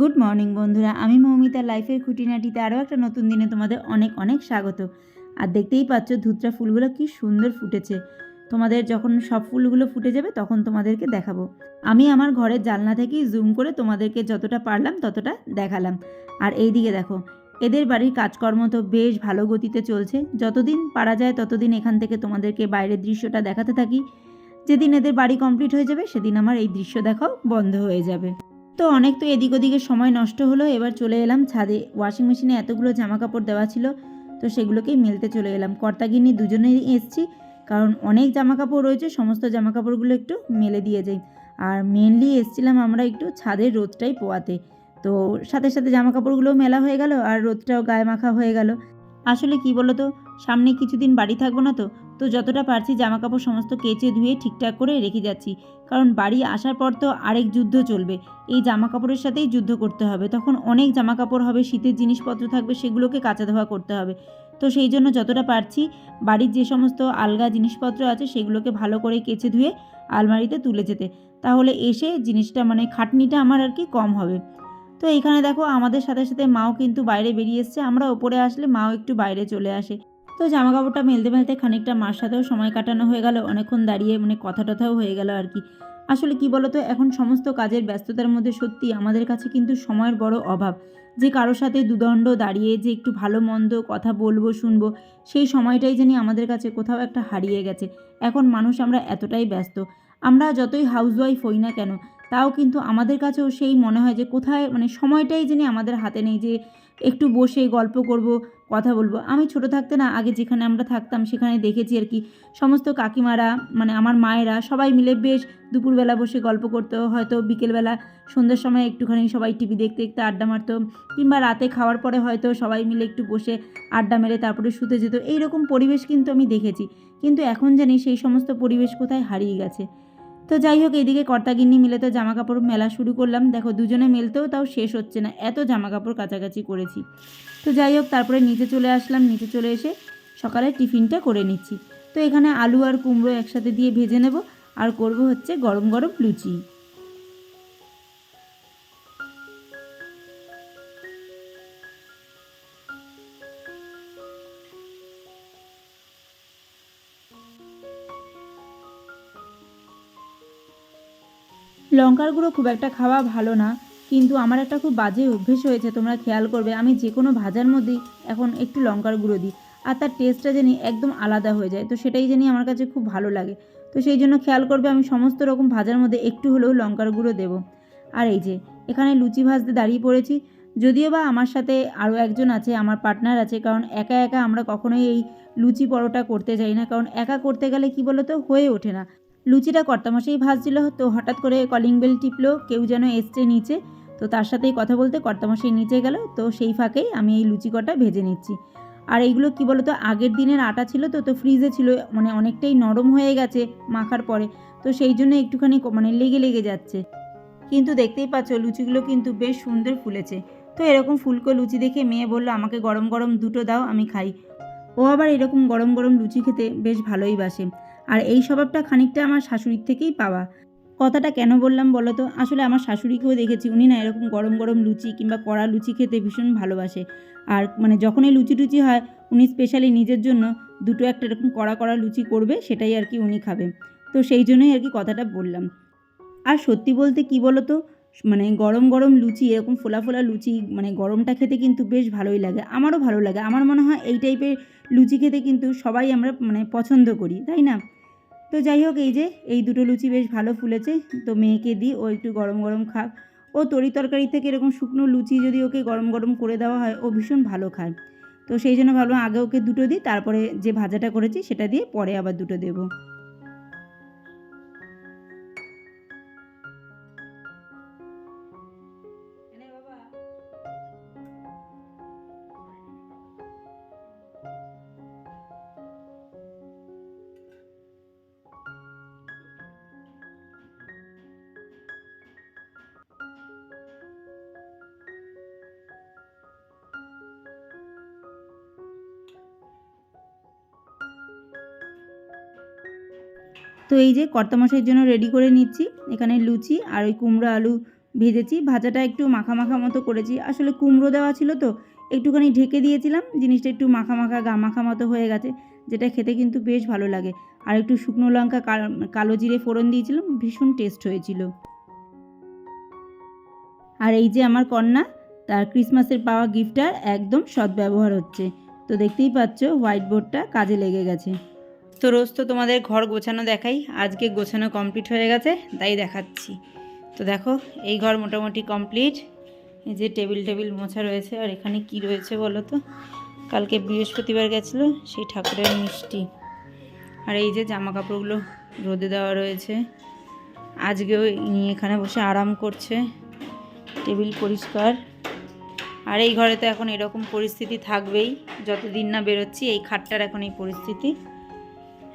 Good morning বন্ধুরা। আমি মৌমিতা লাইফের খুঁটিনাটিতে আরও একটা নতুন দিনে তোমাদের অনেক অনেক স্বাগত। আর দেখতেই পাচ্ছ ধুতরা ফুলগুলো কি সুন্দর ফুটেছে। তোমাদের যখন সব ফুলগুলো ফুটে যাবে, তখন তোমাদেরকে দেখাবো। আমি আমার ঘরের জানলা থেকেই জুম করে তোমাদেরকে যতটা পারলাম ততটা দেখালাম। আর এই দিকে দেখো, এদের বাড়ির কাজকর্ম তো বেশ ভালো গতিতে চলছে। যতদিন পারা যায় ততদিন এখান থেকে তোমাদেরকে বাইরের দৃশ্যটা দেখাতে থাকি। যেদিন এদের বাড়ি কমপ্লিট হয়ে যাবে, সেদিন আমার এই দৃশ্য দেখাও বন্ধ হয়ে যাবে। তো অনেক তো এদিক ওদিকে সময় নষ্ট হলো, এবার চলে এলাম ছাদে। ওয়াশিং মেশিনে এতগুলো জামা কাপড় দেওয়া ছিল, তো সেগুলোকেই মেলতে চলে এলাম। কর্তাগিন্নি দুজনেই এসছি, কারণ অনেক জামা কাপড় রয়েছে, সমস্ত জামা কাপড়গুলো একটু মেলে দিয়ে যাই। আর মেনলি এসছিলাম আমরা একটু ছাদের রোদটাই পোয়াতে। তো সাথে সাথে জামা কাপড়গুলোও মেলা হয়ে গেল, আর রোদটাও গায়ে মাখা হয়ে গেল। আসলে কি বলো তো সামনে কিছুদিন বাড়ি থাকব না তো তো যতটা পারছি জামা কাপড় সমস্ত কেচে ধুয়ে ঠিকঠাক করে রেখে যাচ্ছি। কারণ বাড়ি আসার পর তো আরেক যুদ্ধ চলবে। এই জামা কাপড়ের সাথেই যুদ্ধ করতে হবে। তখন অনেক জামা কাপড় হবে, শীতের জিনিসপত্র থাকবে, সেগুলোকে কাচা ধোয়া করতে হবে। তো সেই জন্য যতটা পারছি বাড়ির যে সমস্ত আলগা জিনিসপত্র আছে, সেগুলোকে ভালো করে কেচে ধুয়ে আলমারিতে তুলে যেতে। তাহলে এসে জিনিসটা মানে খাটনিটা আমার আর কি কম হবে। তো এইখানে দেখো, আমাদের সাথে সাথে মাও কিন্তু বাইরে বেরিয়ে এসছে। আমরা ওপরে আসলে মাও একটু বাইরে চলে আসে। তো জামা কাপড়টা মেলতে মেলতে খানিকটা মার সাথেও সময় কাটানো হয়ে গেল, অনেকক্ষণ দাঁড়িয়ে মানে কথা টথাও হয়ে গেল আর কি। আসলে কি বলতো, এখন সমস্ত কাজের ব্যস্ততার মধ্যে সত্যি আমাদের কাছে কিন্তু সময়ের বড় অভাব। যে কারোর সাথে দুদণ্ড দাঁড়িয়ে, যে একটু ভালো মন্দ কথা বলব, শুনব, সেই সময়টাই জানি আমাদের কাছে কোথাও একটা হারিয়ে গেছে। এখন মানুষ আমরা এতটাই ব্যস্ত। আমরা যতই হাউসওয়াইফ হই না কেন তাও কিন্তু আমাদের কাছেও সেই মনে হয় যে কোথায় মানে সময়টাই জানি আমাদের হাতে নেই যে একটু বসে গল্প করব, কথা বলব। আমি ছোট থাকতে না, আগে যেখানে আমরা থাকতাম সেখানে দেখেছি আর কি, সমস্ত কাকিমারা মানে আমার মায়েরা সবাই মিলে বেশ দুপুরবেলা বসে গল্প করতো। হয়তো বিকেলবেলা সন্ধ্যার সময় একটুখানি সবাই টিভি দেখতে দেখতে আড্ডা মারতো, কিংবা রাতে খাওয়ার পরে হয়তো সবাই মিলে একটু বসে আড্ডা মেরে তারপরে শুতে যেত। এইরকম পরিবেশ কিন্তু আমি দেখেছি। কিন্তু এখন জানি সেই সমস্ত পরিবেশ কোথায় হারিয়ে গেছে। তো যাই হোক, এদিকে কর্তাগিন্নি মিলে তো জামা কাপড় মেলা শুরু করলাম। দেখো, দুজনে মেলতেও তাও শেষ হচ্ছে না। এত জামা কাপড় কাছাকাছি করেছি। তো যাই হোক, তারপরে নিচে চলে আসলাম। নিচে চলে এসে সকালে টিফিনটা করে নিচ্ছি। তো এখানে আলু আর কুমড়ো একসাথে দিয়ে ভেজে নেব। আর করব হচ্ছে গরম গরম লুচি। লঙ্কার গুঁড়ো খুব একটা খাওয়া ভালো না, কিন্তু আমার একটা খুব বাজে অভ্যেস হয়েছে, তোমরা খেয়াল করবে। আমি যে কোনো ভাজার মধ্যেই এখন একটু লঙ্কার গুঁড়ো দিই, আর তার টেস্টটা জানি একদম আলাদা হয়ে যায়। তো সেটাই জানি আমার কাছে খুব ভালো লাগে। তো সেই জন্য খেয়াল করবে, আমি সমস্ত রকম ভাজার মধ্যে একটু হলেও লঙ্কার গুঁড়ো দেবো। আর এই যে, এখানে লুচি ভাজতে দাঁড়িয়ে পড়েছি। যদিও বা আমার সাথে আরও একজন আছে, আমার পার্টনার আছে, কারণ একা একা আমরা কখনোই এই লুচি পরোটা করতে যাই না, কারণ একা করতে গেলে কি বলো তো হয়ে ওঠে না। লুচিটা কর্তামশাই ভাজছিল তো হঠাৎ করে কলিং বেল টিপলো, কেউ যেন এসছে নিচে। তো তার সাথেই কথা বলতে কর্তামশাই নিচে গেল, তো সেই ফাঁকেই আমি এই লুচি কটা ভেজে নিচ্ছি। আর এইগুলো কি বলতো, আগের দিনের আটা ছিল তো তো ফ্রিজে ছিল মানে অনেকটাই নরম হয়ে গেছে মাখার পরে। তো সেই জন্য একটুখানি মানে লেগে লেগে যাচ্ছে। কিন্তু দেখতেই পাচ্ছ, লুচিগুলো কিন্তু বেশ সুন্দর ফুলেছে। তো এরকম ফুলকো লুচি দেখে মেয়ে বলল, আমাকে গরম গরম দুটো দাও, আমি খাই। ও আবার এরকম গরম গরম লুচি খেতে বেশ ভালোই বাসে। আর এই স্বভাবটা খানিকটা আমার শাশুড়ির থেকেই পাওয়া। কথাটা কেন বললাম বলো তো? আসলে আমার শাশুড়িকেও দেখেছি, উনি না এরকম গরম গরম লুচি কিংবা কড়া লুচি খেতে ভীষণ ভালোবাসে। আর মানে যখনই লুচি টুচি হয়, উনি স্পেশালি নিজের জন্য দুটো একটা এরকম কড়া কড়া লুচি করবে, সেটাই আর কি উনি খাবে। তো সেই জন্যই আর কি কথাটা বললাম। আর সত্যি বলতে কি বলো তো? মানে গরম গরম লুচি, এরকম ফোলা ফোলা লুচি মানে গরমটা খেতে কিন্তু বেশ ভালোই লাগে। আমারও ভালো লাগে। আমার মনে হয় এই টাইপের লুচি খেতে কিন্তু সবাই আমরা মানে পছন্দ করি, তাই না? তো যাই হোক, এই যে, এই দুটো লুচি বেশ ভালো ফুলেছে। তো মেয়েকে দিই, ও একটু গরম গরম খাক। ও তরি তরকারি থেকে এরকম শুকনো লুচি যদি ওকে গরম গরম করে দেওয়া হয়, ও ভীষণ ভালো খায়। তো সেই জন্য ভাবলাম আগে ওকে দুটো দিই, তারপরে যে ভাজাটা করেছি, সেটা দিয়ে পরে আবার দুটো দেবো। তো এই যে কর্তামশাইয়ের জন্য রেডি করে নিচ্ছি। এখানে লুচি আর ওই কুমড়ো আলু ভেজেছি। ভাজাটা একটু মাখা মাখা মতো করেছি। আসলে কুমড়ো দেওয়া ছিল তো, একটুখানি ঢেকে দিয়েছিলাম। জিনিসটা একটু মাখা মাখা গা মাখা মতো হয়ে গেছে, যেটা খেতে কিন্তু বেশ ভালো লাগে। আর একটু শুকনো লঙ্কা, কাল- জিরে ফোড়ন দিয়েছিলাম, ভীষণ টেস্ট হয়েছিল। আর এই যে আমার কন্যা, তার ক্রিসমাসের পাওয়া গিফটটার একদম সদ্ব্যবহার হচ্ছে। তো দেখতেই পাচ্ছ হোয়াইট বোর্ডটা কাজে লেগে গেছে। তো রোজ তো তোমাদের ঘর গোছানো দেখাই। আজকে গোছানো কমপ্লিট হয়ে গেছে, তাই দেখাচ্ছি। তো দেখো, এই ঘর মোটামুটি কমপ্লিট এই যে টেবিল টেবিল মোছা রয়েছে, আর এখানে কি রয়েছে বলো তো? কালকে বৃহস্পতিবার গেছিল, সেই ঠাকুরের মিষ্টি। আর এই যে জামা কাপড়গুলো রোদে দেওয়া রয়েছে। আজকেও এখানে বসে আরাম করছে। টেবিল পরিষ্কার। আর এই ঘরে তো এখন এরকম পরিস্থিতি থাকবেই। যতদিন না বেরোচ্ছি, এই খাটটার এখন এই পরিস্থিতি।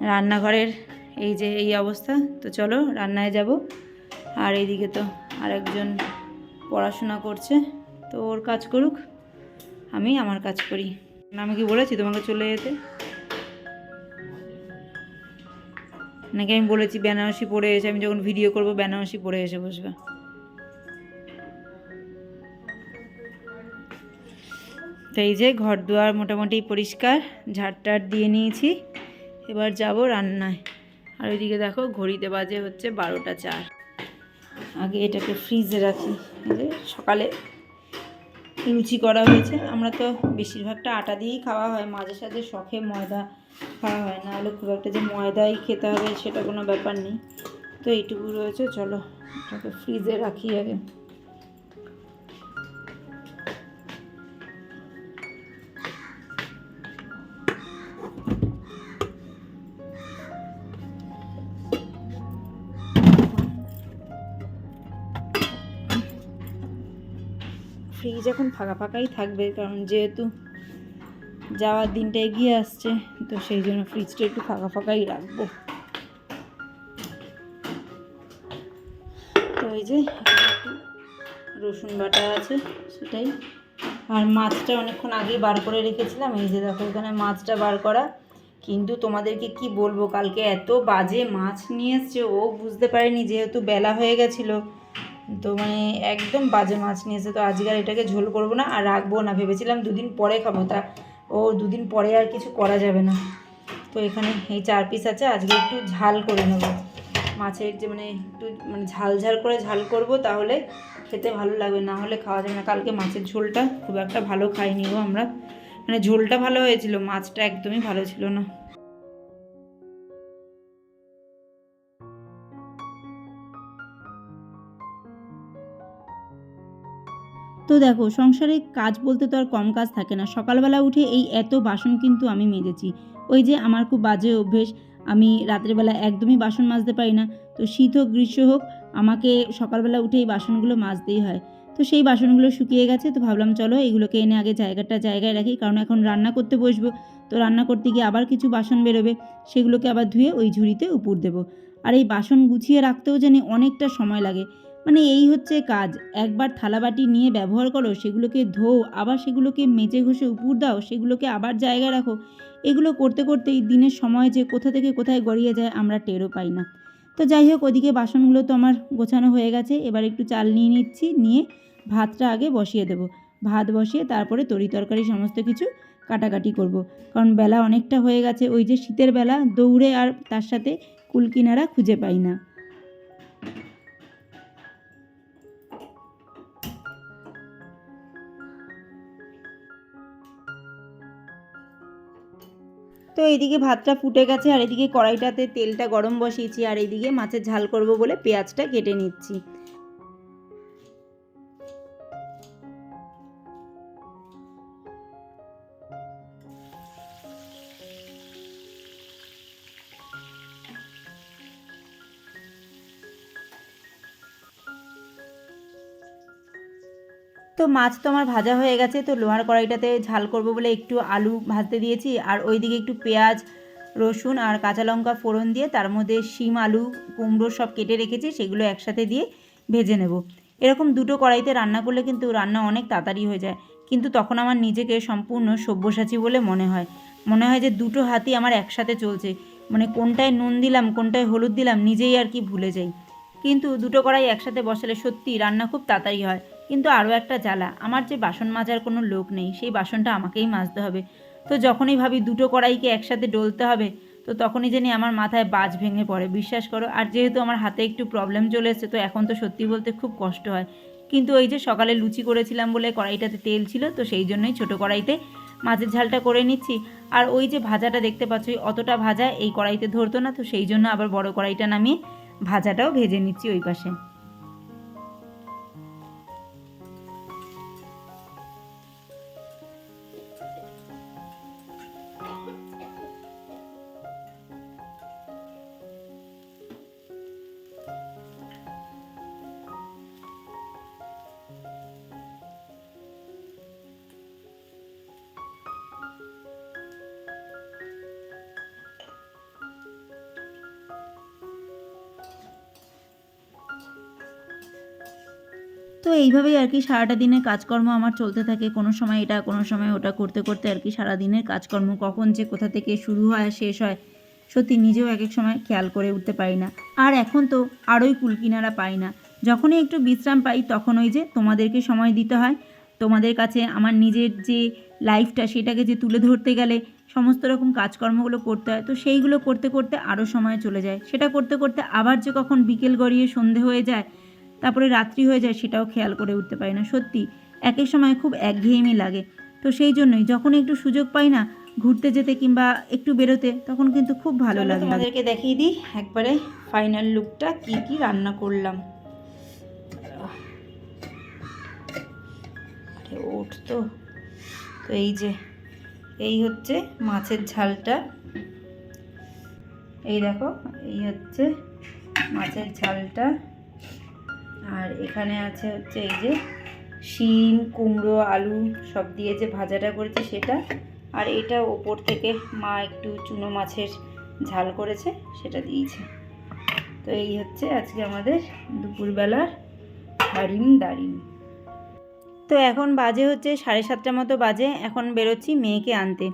রান্নাঘরের এই যে এই অবস্থা, তো চলো রান্নায় যাব। আর এইদিকে তো আরেকজন পড়াশোনা করছে, তো ওর কাজ করুক, আমি আমার কাজ করি। আমি কি বলেছি তোমাকে চলে যেতে? নাকি আমি বলেছি বেনারসি পরে এসে, আমি যখন ভিডিও করব, বেনারসি পরে এসে বসবে। তো এই যে ঘর দুয়ার মোটামুটি পরিষ্কার ঝাড়টার দিয়ে নিয়েছি। এবার যাব রান্নায়। আর ওইদিকে দেখো, ঘড়িতে বাজে হচ্ছে বারোটা চার। আগে এটাকে ফ্রিজে রাখি। যে সকালে লুচি করা হয়েছে। আমরা তো বেশিরভাগটা আটা দিয়েই খাওয়া হয়। মাঝে সাঝে শখে ময়দা খাওয়া হয়। না হলে খুব একটা যে ময়দাই খেতে হবে সেটা কোনো ব্যাপার নেই। তো এইটুকু রয়েছে। চলো, এটাকে ফ্রিজে রাখি আগে। ফ্রিজ এখন ফাঁকা ফাঁকাই থাকবে, কারণ যেহেতু যাওয়ার দিনটা এগিয়ে আসছে, তো সেই জন্য ফ্রিজটা একটু ফাঁকা ফাঁকাই রাখব। তো এই যে রসুন বাটা আছে, সেটাই। আর মাছটা অনেকক্ষণ আগেই বার করে রেখেছিলাম, এই যে দেখো এখানে মাছটা বার করা। কিন্তু তোমাদেরকে কি বলব, কালকে এত বাজে মাছ নিয়ে এসছে, ও বুঝতে পারেনি যেহেতু বেলা হয়ে গেছিল। তো মানে একদম বাজে মাছ নিয়েছে। তো আজকে আর এটাকে ঝোল করব না আর রাখব না। ভেবেছিলাম দুদিন পরে খাব, তা ও দুদিন পরে আর কিছু করা যাবে না। তো এখানে এই চার পিস আছে, আজকে একটু ঝাল করে নেব। মাছের যে মানে একটু মানে ঝাল ঝাল করে ঝাল করব তাহলে খেতে ভালো লাগবে, না হলে খাওয়া যাবে না। কালকে মাছের ঝোলটা খুব একটা ভালো খাইনি গো আমরা। মানে ঝোলটা ভালো হয়েছিল, মাছটা একদমই ভালো ছিল না। তো দেখো, সংসারে কাজ বলতে তো আর কম কাজ থাকে না। সকালবেলা উঠে এই এত বাসন কিন্তু আমি মেজেছি। ওই যে আমার খুব বাজে অভ্যেস, আমি রাত্রেবেলা একদমই বাসন মাজতে পারি না। তো শীত হোক, গ্রীষ্ম হোক, আমাকে সকালবেলা উঠে এই বাসনগুলো মাজতেই হয়। তো সেই বাসনগুলো শুকিয়ে গেছে, তো ভাবলাম চলো এগুলোকে এনে আগে জায়গাটা জায়গায় রাখি, কারণ এখন রান্না করতে বসবো। তো রান্না করতে গিয়ে আবার কিছু বাসন বেরোবে, সেগুলোকে আবার ধুয়ে ওই ঝুড়িতে উপর দেবো। আর এই বাসন গুছিয়ে রাখতেও জানি অনেকটা সময় লাগে। মানে এই হচ্ছে কাজ। একবার থালাবাটি নিয়ে ব্যবহার করো, সেগুলোকে ধো আবার সেগুলোকে মেজে ঘষে উপর দাও, সেগুলোকে আবার জায়গায় রাখো। এগুলো করতে করতেই দিনের সময় যে কোথা থেকে কোথায় গড়িয়ে যায় আমরা টেরও পাই না। তো যাই হোক, ওদিকে বাসনগুলো তো আমার গোছানো হয়ে গেছে। এবার একটু চাল নিয়ে নিচ্ছি, নিয়ে ভাতটা আগে বসিয়ে দেবো। ভাত বসিয়ে তারপরে তরি তরকারি সমস্ত কিছু কাটাকাটি করব। কারণ বেলা অনেকটা হয়ে গেছে, ওই যে শীতের বেলা দৌড়ে আর তার সাথে কুলকিনারা খুঁজে পাই না। তো এইদিকে ভাতটা ফুটে গেছে, আর এদিকে কড়াইটাতে তেলটা গরম বসিয়েছি, আর এইদিকে মাছের ঝাল করব বলে পেঁয়াজটা কেটে নিচ্ছি। তো মাছ তো আমার ভাজা হয়ে গেছে, তো লোহার কড়াইটাতে ঝাল করব বলে একটু আলু ভাজতে দিয়েছি। আর ওইদিকে একটু পেঁয়াজ, রসুন আর কাঁচা লঙ্কা ফোড়ন দিয়ে তার মধ্যে শিম, আলু, কুমড়ো সব কেটে রেখেছি, সেগুলো একসাথে দিয়ে ভেজে নেব। এরকম দুটো কড়াইতে রান্না করলে কিন্তু রান্না অনেক তাড়াতাড়ি হয়ে যায়। কিন্তু তখন আমার নিজেকে সম্পূর্ণ সব্যসাচী বলে মনে হয়। মনে হয় যে দুটো হাতই আমার একসাথে চলছে। মানে কোনটায় নুন দিলাম, কোনটায় হলুদ দিলাম, নিজেই আর কি ভুলে যাই। কিন্তু দুটো কড়াই একসাথে বসালে সত্যি রান্না খুব তাড়াতাড়ি হয়। কিন্তু আরও একটা জ্বালা। আমার যে বাসন মাজার কোনো লোক নেই, সেই বাসনটা আমাকেই মাজতে হবে। তো যখনই ভাবি দুটো কড়াইকে একসাথে ডলতে হবে, তো তখনই জানি আমার মাথায় বাজ ভেঙে পড়ে। বিশ্বাস করো, আর যেহেতু আমার হাতে একটু প্রবলেম চলে এসেছে, তো এখন তো সত্যি বলতে খুব কষ্ট হয়। কিন্তু ওই যে সকালে লুচি করেছিলাম বলে কড়াইটাতে তেল ছিল, তো সেই জন্যই ছোটো কড়াইতে মাছের ঝালটা করে নিচ্ছি। আর ওই যে ভাজাটা দেখতে পাচ্ছ অতটা ভাজা, এই কড়াইতে ধরতো না, তো সেই জন্য আবার বড় কড়াইটা নামিয়ে ভাজাটাও ভেজে নিচ্ছি ওই পাশে। তো এইভাবেই আর কি সারাটা দিনের কাজকর্ম আমার চলতে থাকে। কোনো সময় এটা, কোনো সময় ওটা করতে করতে আর কি সারা দিনের কাজকর্ম কখন যে কোথা থেকে শুরু হয় শেষ হয়, সত্যি নিজেও এক এক সময় খেয়াল করে উঠতে পারি না। আর এখন তো আরোই কুলকিনারা পাই না। যখনই একটু বিশ্রাম পাই তখন ওই যে তোমাদেরকে সময় দিতে হয়। তোমাদের কাছে আমার নিজের যে লাইফটা সেটাকে যে তুলে ধরতে গেলে সমস্ত রকম কাজকর্মগুলো করতে হয়, তো সেইগুলো করতে করতে আরও সময় চলে যায়। সেটা করতে করতে আবার যে কখন বিকেল গড়িয়ে সন্ধে হয়ে যায় তারপরে রাত্রি হয়ে যায় সেটাও খেয়াল করে উঠতে পারি না। সত্যি এক এক সময় খুব একঘেয়েমি লাগে। তো সেই জন্যই যখন একটু সুযোগ পাই না ঘুরতে যেতে কিংবা একটু বেরোতে তখন কিন্তু খুব ভালো লাগে। তোমাদেরকে দেখিয়ে দিই একবারে ফাইনাল লুকটা কি কি রান্না করলাম। ওঠ তো। তো এই যে এই হচ্ছে মাছের ঝালটা। এই দেখো এই হচ্ছে মাছের ঝালটা। আর এখানে আছে হচ্ছে এই যে শিম, কুমড়ো, আলু সব দিয়ে যে ভাজাটা করেছে সেটা। আর এটা ওপর থেকে মা একটু চুনো মাছের ঝাল করেছে, সেটা দিয়েছে। তো এই হচ্ছে আজকে আমাদের দুপুরবেলার হারিম দারিম তো এখন বাজে হচ্ছে সাড়ে সাতটার মতো বাজে, এখন বেরোচ্ছি মেয়েকে আনতে।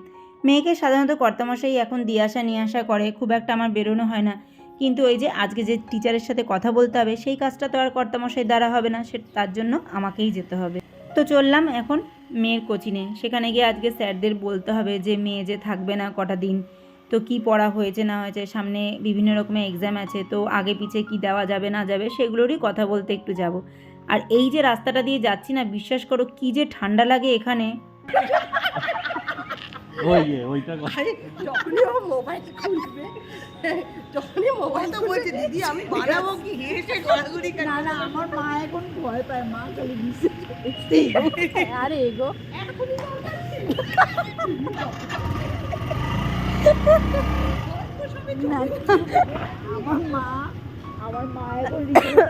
মেয়েকে সাধারণত কর্তামশাই এখন দিয়ে আসা, নিয়ে আসা করে, খুব একটা আমার বেরোনো হয় না। কিন্তু ওই যে আজকে যে টিচারের সাথে কথা বলতে হবে, সেই কাজটা তো আর কর্তামশাই দ্বারা হবে না, সে তার জন্য আমাকেই যেতে হবে। তো চললাম এখন মেয়ের কোচিনে। সেখানে গিয়ে আজকে স্যারদের বলতে হবে যে, মেয়ে যে থাকবে না কটা দিন, তো কি পড়া হয়েছে না হয়েছে, সামনে বিভিন্ন রকমের এক্সাম আছে, তো আগে পিছে কি দেওয়া যাবে না যাবে, সেগুলোরই কথা বলতে একটু যাব। আর এই যে রাস্তাটা দিয়ে যাচ্ছি না, বিশ্বাস করো কি যে ঠান্ডা লাগে এখানে। ওই ওইটা যখনই ও মোবাইল খুলবে যখনই মোবাইল তো বলছে দিদি আমি বানাবো কি? হেসে গড়াগড়ি না না আমার মা এখন ভয় পায় মা খালি বিশ্বাস আরে এগো। আমার মা আমার মা এখন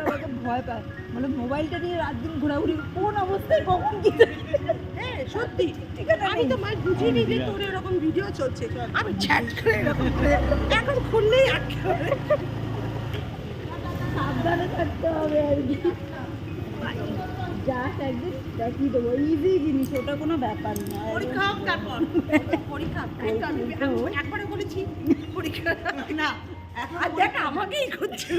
আমাকে ভয় পায়। মানে মোবাইলটা নিয়ে রাত দিন ঘোরাঘুরি কোন অবস্থায় কখন কি সত্যি? ঠিক আছে আমি তো মাই বুঝিনি যে তোর এরকম ভিডিও চলছে। আমি চ্যাট করে এরকম করে এখন খুললেই আটকে। সাবধানে থাকতে হবে আর কি। জাস্ট একদিন দেখিয়ে দেবো। ইজি জিনিস ওটা কোনো ব্যাপার না। পরীক্ষা হোক তারপর। পরীক্ষা একবারে বলেছি পরীক্ষা না আর দেখ আমাকেই করছে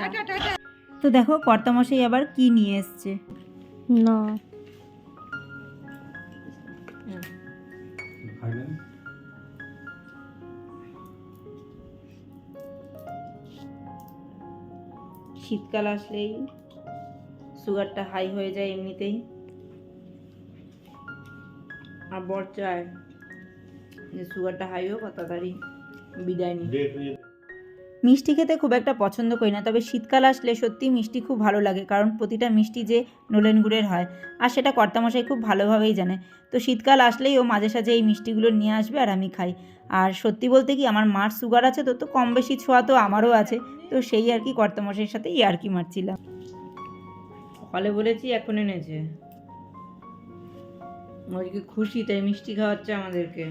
টাটা টাটা তো দেখো কর্তামশাই আবার কি নিয়ে এসছে। না। শীতকাল আসলেই সুগারটা হাই হয়ে যায় এমনিতেই। আর বর চায় যে সুগারটা হাই হোক তাড়াতাড়ি বিদায় নিই মিষ্টি খেতে খুব একটা পছন্দ করি না, তবে শীতকাল আসলে সত্যি মিষ্টি খুব ভালো লাগে, কারণ প্রতিটা মিষ্টি যে নলেন গুড়ের হয়, আর সেটা কর্তামশাই খুব ভালোভাবেই জানে। তো শীতকাল আসলেই ও মাঝে সাঝে এই মিষ্টিগুলো নিয়ে আসবে আর আমি খাই। আর সত্যি বলতে কি, আমার মার সুগার আছে তো তো কম বেশি ছোঁয়া তো আমারও আছে, তো সেই আর কি কর্তামশাইয়ের সাথে ইয়ার্কি মারছিলাম। সকালে বলেছি এখন এনেছে। খুশি, তাই মিষ্টি খাওয়াচ্ছে আমাদেরকে।